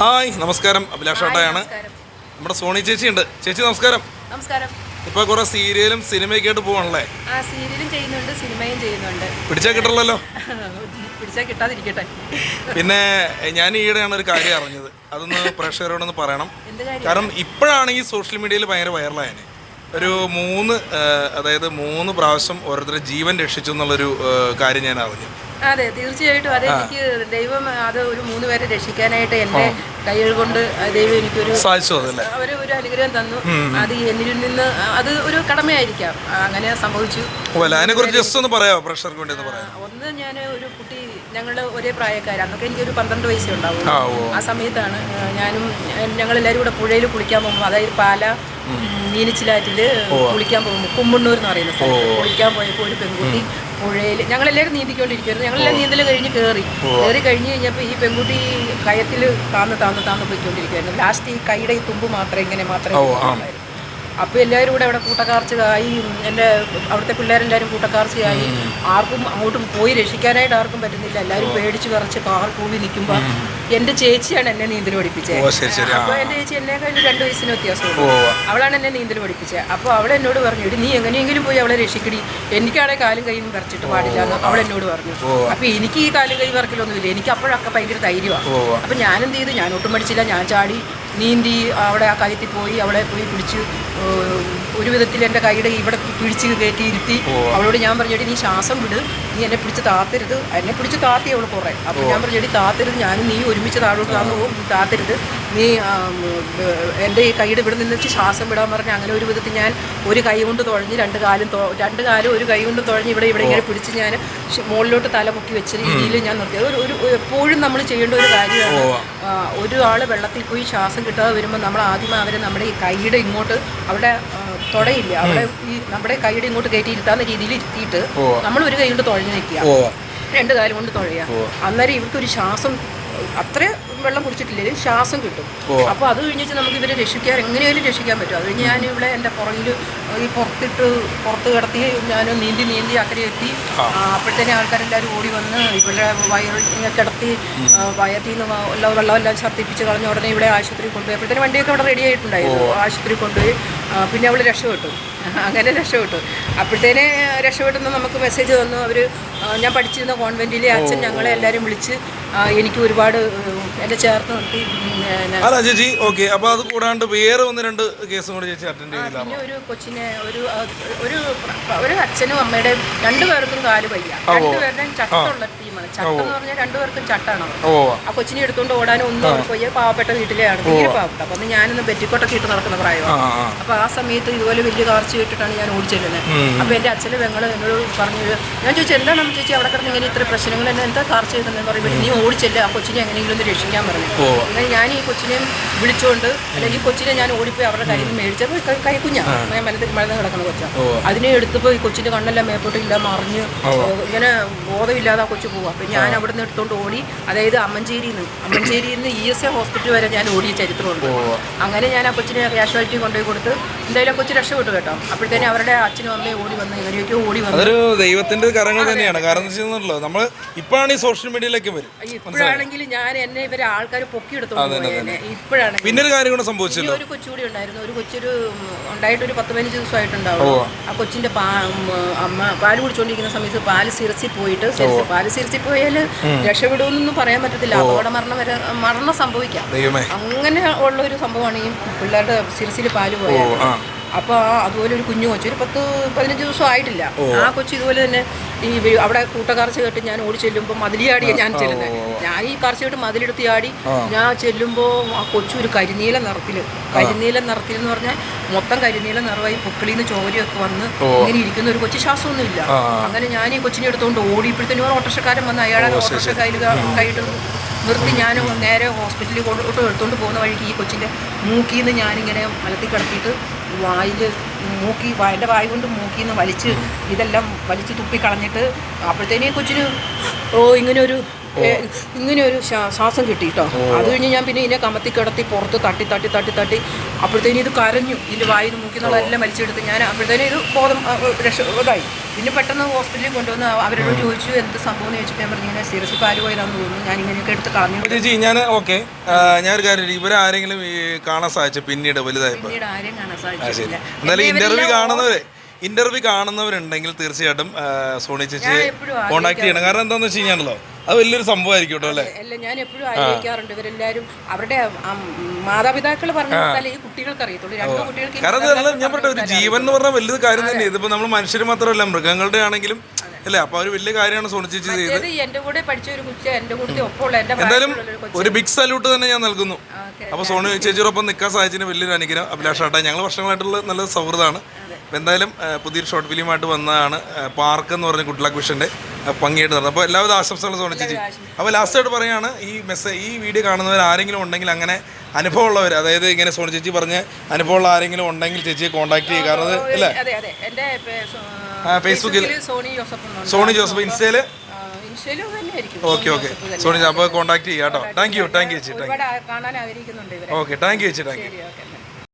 Hi നമസ്കാരം. അഭിലാഷ് ഏട്ടായാണ് നമ്മുടെ Sony ചേച്ചി ഉണ്ട് ചേച്ചി നമസ്കാരം. നമസ്കാരം. ഇപ്പൊ കുറെ സീരിയലും സിനിമയൊക്കെ ആയിട്ട് പോവാണല്ലേ? ആ സീരിയലും ചെയ്യുന്നുണ്ട് സിനിമയും ചെയ്യുന്നുണ്ട്. പിടിച്ചാ കിട്ടണല്ലോ പിടിച്ചാ കിട്ടാതിരിക്കട്ടെ. പിന്നെ ഞാൻ ഈയിടെയാണ് ഒരു കാര്യം അറിഞ്ഞത്. അതൊന്ന് പ്രേക്ഷകരോടൊന്ന് പറയണം. കാരണം ഇപ്പോഴാണ് ഈ സോഷ്യൽ മീഡിയയിൽ ഭയങ്കര വൈറലായനെ. ഒരു മൂന്ന് അതായത് മൂന്ന് പ്രാവശ്യം ഓരോരുത്തരുടെ ജീവൻ രക്ഷിച്ചു എന്നുള്ളൊരു കാര്യം ഞാൻ അറിഞ്ഞു. അതെ തീർച്ചയായിട്ടും. അതെ എനിക്ക് ദൈവം അത് ഒരു മൂന്ന് പേരെ രക്ഷിക്കാനായിട്ട് എന്റെ കൈകൾ കൊണ്ട് ദൈവം എനിക്കൊരു അവർ ഒരു അനുഗ്രഹം തന്നു. അത് എന്നിൽ നിന്ന് അത് ഒരു കടമയായിരിക്കാം. അങ്ങനെ സംഭവിച്ചു. കുറിച്ച് ജസ്റ്റ് ഒന്ന് പറയാമോ? വേണ്ടി ഒന്ന് ഞാൻ ഒരു കുട്ടി ഞങ്ങൾ ഒരേ പ്രായക്കാരാണ് അന്നൊക്കെ എനിക്കൊരു പന്ത്രണ്ട് വയസ്സേ ഉണ്ടാവും ആ സമയത്താണ് ഞാനും ഞങ്ങളെല്ലാവരും കൂടെ പുഴയിൽ കുളിക്കാൻ പോകുമ്പോൾ അതായത് പാല മീനച്ചിലാറ്റിൽ കുളിക്കാൻ പോകുമ്പോൾ കുമ്പണ്ണൂർ എന്ന് പറയുന്ന സ്ഥലത്ത് കുളിക്കാൻ പോയപ്പോൾ ഒരു പെൺകുട്ടി പുഴയിൽ ഞങ്ങളെല്ലാവരും നീന്തിക്കൊണ്ടിരിക്കുമായിരുന്നു ഞങ്ങളെല്ലാം നീന്തൽ കഴിഞ്ഞ് കയറി കയറി കഴിഞ്ഞ് കഴിഞ്ഞപ്പോൾ ഈ പെൺകുട്ടി കയത്തിൽ താന്ന് താന്ന് താന്ന് പോയിക്കൊണ്ടിരിക്കുമായിരുന്നു ലാസ്റ്റ് ഈ കൈയുടെ ഈ തുമ്പ് മാത്രമേ ഇങ്ങനെ മാത്രമേ. അപ്പോൾ എല്ലാവരും കൂടെ അവിടെ കൂട്ടക്കാർച്ചയായി. എന്റെ അവിടുത്തെ പിള്ളേരെല്ലാവരും കൂട്ടക്കാർച്ചയായി. ആർക്കും അങ്ങോട്ടും പോയി രക്ഷിക്കാനായിട്ട് ആർക്കും പറ്റുന്നില്ല. എല്ലാവരും പേടിച്ച് കറച്ച് കാർ കൂവി നിൽക്കുമ്പോൾ എന്റെ ചേച്ചിയാണ് എന്നെ നീന്തൽ പഠിപ്പിച്ചത് അപ്പോൾ എന്റെ ചേച്ചി എന്നെ കഴിഞ്ഞ് രണ്ട് വയസ്സിന് വ്യത്യാസമുള്ളൂ അവളാണ് എന്നെ നീന്തൽ പഠിപ്പിച്ചത് അപ്പോൾ അവൾ എന്നോട് പറഞ്ഞു നീ എങ്ങനെയെങ്കിലും പോയി അവളെ രക്ഷിക്കടി. എനിക്കാണെങ്കിൽ കാലും കൈയും പറിച്ചിട്ട് പാടില്ല എന്ന് അവൾ എന്നോട് പറഞ്ഞു. അപ്പോൾ എനിക്ക് ഈ കാലും കൈ പറിക്കലൊന്നുമില്ല എനിക്ക് അപ്പോഴൊക്കെ ഭയങ്കര ധൈര്യമാണ് അപ്പൊ ഞാനെന്ത് ഞാൻ എന്ത് ചെയ്തു? ഞാൻ ഒട്ടും പഠിച്ചില്ല. ഞാൻ ചാടി. നീന്തി അവിടെ ആ കയറ്റി പോയി അവളെ പോയി പിടിച്ച് ഒരു വിധത്തിൽ എന്റെ കൈയുടെ ഇവിടെ പിടിച്ച് കയറ്റി ഇരുത്തി. അവളോട് ഞാൻ പറഞ്ഞു നീ ശ്വാസം വിട്. നീ എന്നെ പിടിച്ച് താത്തരുത്. എന്നെ പിടിച്ച് താത്തി അവൾ കുറേ. അപ്പോൾ ഞാൻ പറഞ്ഞു എടി താത്തരുത് ഞാനും നീ ഒരുമിച്ച് താഴോട്ട് താന്നു പോകും താത്തരുത്. നീ എന്റെ ഈ കൈയുടെ ഇവിടെ നിന്നിട്ട് ശ്വാസം വിടാൻ പറഞ്ഞ് അങ്ങനെ ഒരു വിധത്തിൽ ഞാൻ ഒരു കൈ കൊണ്ട് തുഴഞ്ഞ് രണ്ട് കാലും രണ്ട് കാലും ഒരു കൈ കൊണ്ട് തുഴഞ്ഞ് ഇവിടെ ഇവിടെ ഇങ്ങനെ പിടിച്ച് ഞാൻ മുകളിലോട്ട് തല പൊക്കി വെച്ച രീതിയിൽ ഞാൻ നിർത്തി. ഒരു ഒരു എപ്പോഴും നമ്മൾ ചെയ്യേണ്ട ഒരു കാര്യമാണ്. ഒരാൾ വെള്ളത്തിൽ പോയി ശ്വാസം കിട്ടാതെ വരുമ്പോൾ നമ്മൾ ആദ്യം അവരെ നമ്മുടെ ഈ കൈയുടെ ഇങ്ങോട്ട് അവിടെ തുടയില്ല. അവിടെ ഈ നമ്മുടെ കൈയുടെ ഇങ്ങോട്ട് കയറ്റി ഇരുത്താവുന്ന രീതിയിൽ ഇരുത്തിയിട്ട് നമ്മൾ ഒരു കൈ കൊണ്ട് തുഴഞ്ഞു നിൽക്കുക. രണ്ട് കാലം കൊണ്ട് തുഴയാം അന്നേരം ഇവർക്കൊരു ശ്വാസം അത്ര വെള്ളം കുടിച്ചിട്ടില്ല ശ്വാസം കിട്ടും. അപ്പോൾ അത് കഴിഞ്ഞിട്ട് നമുക്ക് ഇവരെ രക്ഷിക്കാൻ എങ്ങനെയാലും രക്ഷിക്കാൻ പറ്റും. അത് കഴിഞ്ഞ് ഞാൻ ഇവിടെ എന്റെ പുറകിൽ ഈ പുറത്തിട്ട് പുറത്ത് കിടത്തി ഞാൻ നീന്തി നീന്തി അക്കരെ എത്തി. അപ്പോഴത്തേനും ആൾക്കാരെല്ലാവരും ഓടി വന്ന് ഇവിടെ ഇങ്ങനെ കിടത്തി വയറ്റിൽ നിന്ന് എല്ലാ വെള്ളമെല്ലാം ഛർദ്ദിപ്പിച്ച് കളഞ്ഞ ഉടനെ ഇവിടെ ആശുപത്രി കൊണ്ടുപോയി. അപ്പോഴത്തേന് വണ്ടിയൊക്കെ ഇവിടെ റെഡി ആയിട്ടുണ്ടായിരുന്നു. ആശുപത്രി കൊണ്ടുപോയി. പിന്നെ അവൾ രക്ഷപ്പെട്ടു. അങ്ങനെ രക്ഷപ്പെട്ടു. അപ്പോഴത്തേനെ രക്ഷപ്പെട്ടെന്ന് നമുക്ക് മെസ്സേജ് തന്നു. അവർ ഞാൻ പഠിച്ചിരുന്ന കോൺവെന്റിലെ അച്ഛൻ ഞങ്ങളെ എല്ലാവരും വിളിച്ച് എനിക്ക് ഒരുപാട് എന്നെ ചേർത്ത് നിർത്തി. അല്ല ചേച്ചി ഓക്കെ. അപ്പോൾ അത് കൂടാണ്ട് വേറെ ഒന്ന് രണ്ട് കേസും കൂടി ചേച്ചി അറ്റൻഡ് ചെയ്തില്ല പിന്നെ ഒരു കൊച്ചിനെ ഒരു ഒരു ഒരു അച്ഛനും അമ്മയുടെയും രണ്ടുപേർക്കും കാൽ വയ്യ. രണ്ടുപേരുടെയും ചട്ടുള്ള ടീമാണ്. ചട്ടം എന്ന് പറഞ്ഞാൽ രണ്ടുപേർക്കും ചട്ടാണ് ആ കൊച്ചിനെ എടുത്തുകൊണ്ട് ഓടാനും ഒന്നും വയ്യ പാവപ്പെട്ട വീട്ടിലെയാണ് തീരെ പാവപ്പെട്ട. അപ്പം ഞാനൊന്ന് ബെറ്റിക്കോട്ടൊക്കെ ഇട്ട് നടക്കുന്ന പ്രായമാണ് അപ്പൊ അപ്പോൾ ആ. സമയത്ത് ഇതുപോലെ വലിയ കാർച്ച കേട്ടിട്ടാണ് ഞാൻ ഓടിച്ചെല്ലുന്നത് അപ്പോൾ എന്റെ അച്ഛനും പെങ്ങളും എന്നോട് പറഞ്ഞു ഞാൻ ചോദിച്ചു എന്താണ് അമ്മ ചേച്ചി അവിടെ കിടന്ന് ഇങ്ങനെ ഇത്ര പ്രശ്നങ്ങൾ എന്നെ എന്താ കാർ ചെയ്തതെന്ന് പറയുമ്പോൾ നീ ഓടിച്ചെല്ല് ആ കൊച്ചിനെ എങ്ങനെയെങ്കിലും ഒന്ന് രക്ഷിക്കാൻ പറഞ്ഞു. അങ്ങനെ ഞാൻ ഈ കൊച്ചിനെ വിളിച്ചുകൊണ്ട് അല്ലെങ്കിൽ കൊച്ചിനെ ഞാൻ ഓടിപ്പോയി അവരുടെ കയ്യിൽ നിന്ന് മേടിച്ചപ്പോൾ കൈ- കൈക്കുഞ്ഞാ. ഞാൻ മലന്ന് മലന്ന് കിടക്കുന്ന കൊച്ചാ. അതിനെ എടുത്തപ്പോൾ ഈ കൊച്ചിന്റെ കണ്ണെല്ലാം മേപ്പോട്ടില്ല മറിഞ്ഞ് ഇങ്ങനെ ബോധമില്ലാതെ ആ കൊച്ചു പോവാ. അപ്പൊ ഞാൻ അവിടെ നിന്ന് എടുത്തുകൊണ്ട് ഓടി അതായത് അമ്മഞ്ചേരിയിൽ നിന്ന് അമ്മഞ്ചേരിയിൽ നിന്ന് ഇ എസ് എ ഹോസ്പിറ്റൽ വരെ ഞാൻ ഓടിയ ചരിത്രമുണ്ട്. അങ്ങനെ ഞാൻ ആ കൊച്ചിനെ കാഷ്വാലിറ്റി കൊണ്ടുപോയി കൊടുത്ത് എന്തായാലും ആ കൊച്ചു രക്ഷപ്പെട്ടു കേട്ടോ. അപ്പോഴത്തേനും അവരുടെ അച്ഛനും അമ്മയും ഓടി വന്ന് ഇവരെയൊക്കെ ഓടി വന്നു അതൊരു ദൈവത്തിന്റെ കരങ്ങൾ തന്നെയാണ്. കാരണം വെച്ചാൽ നമ്മൾ ഇപ്പോഴാണ് ഈ സോഷ്യൽ മീഡിയയിലേക്ക് വരും. ഇപ്പോഴാണെങ്കിൽ ഞാൻ എന്നെ ഇവരെ ആൾക്കാർ പൊക്കിയെടുത്തോണ്ട് ഇപ്പോഴാണ് പിന്നെ ഒരു കാര്യം കൂടെ സംഭവിച്ചില്ല. ഒരു കൊച്ചുകൂടി ഉണ്ടായിരുന്നു. ഒരു കൊച്ചൊരു ഉണ്ടായിട്ട് ഒരു പത്ത് പതിനഞ്ച് ദിവസമായിട്ടുണ്ടാവും ആ കൊച്ചിന്റെ അമ്മ പാൽ കുടിച്ചോണ്ടിരിക്കുന്ന സമയത്ത് പാൽ സിറസി പോയിട്ട് പാൽ സിറസി പോയാൽ രക്ഷപ്പെടുമെന്നൊന്നും പറയാൻ പറ്റത്തില്ല. അപകട മരണം വരെ മരണം സംഭവിക്കാം. അങ്ങനെ ഉള്ള ഒരു സംഭവമാണ് ഈ പിള്ളേരുടെ സിറസിൽ പാൽ പോയത് അപ്പോൾ അതുപോലെ ഒരു കുഞ്ഞു കൊച്ചു ഒരു പത്ത് പതിനഞ്ച് ദിവസം ആയിട്ടില്ല. ആ കൊച്ചു ഇതുപോലെ തന്നെ ഈ അവിടെ കൂട്ടക്കാർച്ച കേട്ട് ഞാൻ ഓടി ചെല്ലുമ്പോൾ മതിലിയാടിയാണ് ഞാൻ ചെല്ലുന്നത് ഞാൻ ഈ കാർച്ച കേട്ട് മതിലെടുത്ത് ആടി ഞാൻ ചെല്ലുമ്പോൾ ആ കൊച്ചു ഒരു കരിനീല നിറത്തിൽ കരിനീല നിറത്തിൽ എന്ന് പറഞ്ഞാൽ മൊത്തം കരിനീല നിറവായി പൊക്കിളിന്ന് ചോരയൊക്കെ വന്ന് ഇങ്ങനെ ഇരിക്കുന്ന ഒരു കൊച്ചു ശ്വാസമൊന്നുമില്ല. അങ്ങനെ ഞാൻ ഈ കൊച്ചിനെ എടുത്തുകൊണ്ട് ഓടി ഇപ്പോഴത്തേനും ഓട്ടോറിക്ഷക്കാരൻ വന്ന് അയാളെ ഓട്ടോറിക്ഷ കയ്യിൽ കൈയിട്ട് നിർത്തി ഞാൻ നേരെ ഹോസ്പിറ്റലിൽ കൊണ്ടോട്ട് എടുത്തുകൊണ്ട് പോകുന്ന വഴിക്ക് ഈ കൊച്ചിന്റെ മൂക്കിൽ നിന്ന് ഞാനിങ്ങനെ മലത്തിൽ കിടത്തിയിട്ട് വായിൽ മൂക്കി എന്റെ വായ കൊണ്ട് മൂക്കിൽ നിന്ന് വലിച്ച് ഇതെല്ലാം വലിച്ച് തുപ്പി കളഞ്ഞിട്ട് അപ്പോഴത്തേനും കൊച്ചിന് ഓ ഇങ്ങനെ ഒരു ഇങ്ങനെ ഒരു ശ്വാ- ശ്വാസം കിട്ടി കേട്ടോ അത് കഴിഞ്ഞ് ഞാൻ പിന്നെ ഇതിനെ കമത്തി കിടത്തി പുറത്ത് തട്ടി തട്ടി തട്ടി തട്ടി. അപ്പോഴത്തേനും ഇത് കരഞ്ഞു. ഇതിന്റെ വായിൽ മൂക്കിന്നുള്ള എല്ലാം വലിച്ചെടുത്ത് ഞാൻ അപ്പോഴത്തേനും ഇത് ബോധം രക്ഷ ഇതായി. പിന്നെ പെട്ടെന്ന് ഹോസ്പിറ്റലിൽ കൊണ്ടുവന്ന് അവരോട് ചോദിച്ചു എന്ത് സംഭവം? എന്ന് ചോദിച്ചപ്പോൾ ഞാൻ പറഞ്ഞു ഇങ്ങനെ സീരിയസ് പാൽ പോയതാണെന്ന് തോന്നുന്നു. ഞാൻ ഇങ്ങനെയൊക്കെ എടുത്ത് കളഞ്ഞു. ചേച്ചി ഞാൻ ഓക്കെ. ഞാനൊരു കാര്യം ഇവരാരെങ്കിലും കാണാൻ സാധിച്ചു? പിന്നീട് വലുതായപ്പോൾ പിന്നീട് ആരെയും കാണാൻ സാധിച്ചില്ല ഇന്റർവ്യൂ കാണുന്നവരെ ഇന്റർവ്യൂ കാണുന്നവരുണ്ടെങ്കിൽ തീർച്ചയായിട്ടും സോണി ചേച്ചി കോൺടാക്ട് ചെയ്യണം. കാരണം എന്താണെന്ന് വെച്ച് കഴിഞ്ഞാണല്ലോ അത് വലിയൊരു സംഭവമായിരിക്കും കേട്ടോ അല്ലേ? അല്ല ഞാൻ എപ്പോഴും ആലോചിക്കാറുണ്ട് ഇവരെല്ലാരും അവരുടെ മാതാപിതാക്കൾ പറഞ്ഞാൽ ഈ കുട്ടികൾക്ക് അറിയത്തുള്ളൂ. രണ്ട് കുട്ടികൾക്ക് കാരണം ഞാൻ പറഞ്ഞ ഒരു ജീവൻ എന്ന് പറഞ്ഞാൽ വലിയൊരു കാര്യം തന്നെ ഇതിപ്പോ നമ്മൾ മനുഷ്യർ മാത്രമല്ല മൃഗങ്ങളുടെ ആണെങ്കിലും അല്ലേ? അപ്പൊ ഒരു വലിയ കാര്യമാണ് സോണി ചേച്ചി ചെയ്തത്. എന്റെ കൂടെ പഠിച്ച ഒരു കുച്ച എന്റെ കൂടെ ഒപ്പമുള്ള എന്റെ എന്തായാലും ഒരു ബിഗ് സല്യൂട്ട് തന്നെ ഞാൻ നൽകുന്നു. അപ്പൊ സോണി ചേച്ചിയോടൊപ്പം നിൽക്കാൻ സാധിച്ചതിന് വലിയൊരു അനുഗ്രഹം. അഭിലാഷ് ആട്ടെ ഞങ്ങൾ വർഷങ്ങളായിട്ടുള്ള നല്ല സൗഹൃദമാണ്. അപ്പോൾ എന്തായാലും പുതിയ പുതിയൊരു ഷോർട്ട് ഫിലിമായിട്ട് വന്നതാണ് പാർക്ക് എന്ന് പറഞ്ഞ ഗുഡ് ലക്ക് വിഷന്റെ ഭംഗിയായിട്ട് നടന്നത്. അപ്പോൾ എല്ലാവരും ആശംസകളും സോണി ചേച്ചി അപ്പോൾ ലാസ്റ്റായിട്ട് പറയുകയാണ് ഈ മെസ്സേജ് ഈ വീഡിയോ കാണുന്നവർ ആരെങ്കിലും ഉണ്ടെങ്കിൽ അങ്ങനെ അനുഭവമുള്ളവർ അതായത് ഇങ്ങനെ സോണി ചേച്ചി പറഞ്ഞ് അനുഭവമുള്ള ആരെങ്കിലും ഉണ്ടെങ്കിൽ ചേച്ചിയെ കോൺടാക്ട് ചെയ്യുക. കാരണം അത് അല്ലേ ഫേസ്ബുക്കിൽ സോണി ജോസഫ് ഇൻസ്റ്റയിൽ? ഇൻസ്റ്റയിൽ ഓക്കെ ഓക്കെ. സോണി അപ്പോൾ കോൺടാക്ട് ചെയ്യാം കേട്ടോ. താങ്ക് യു താങ്ക് യു ചേച്ചി. Thank you okay thank you ചേച്ചി. Thank you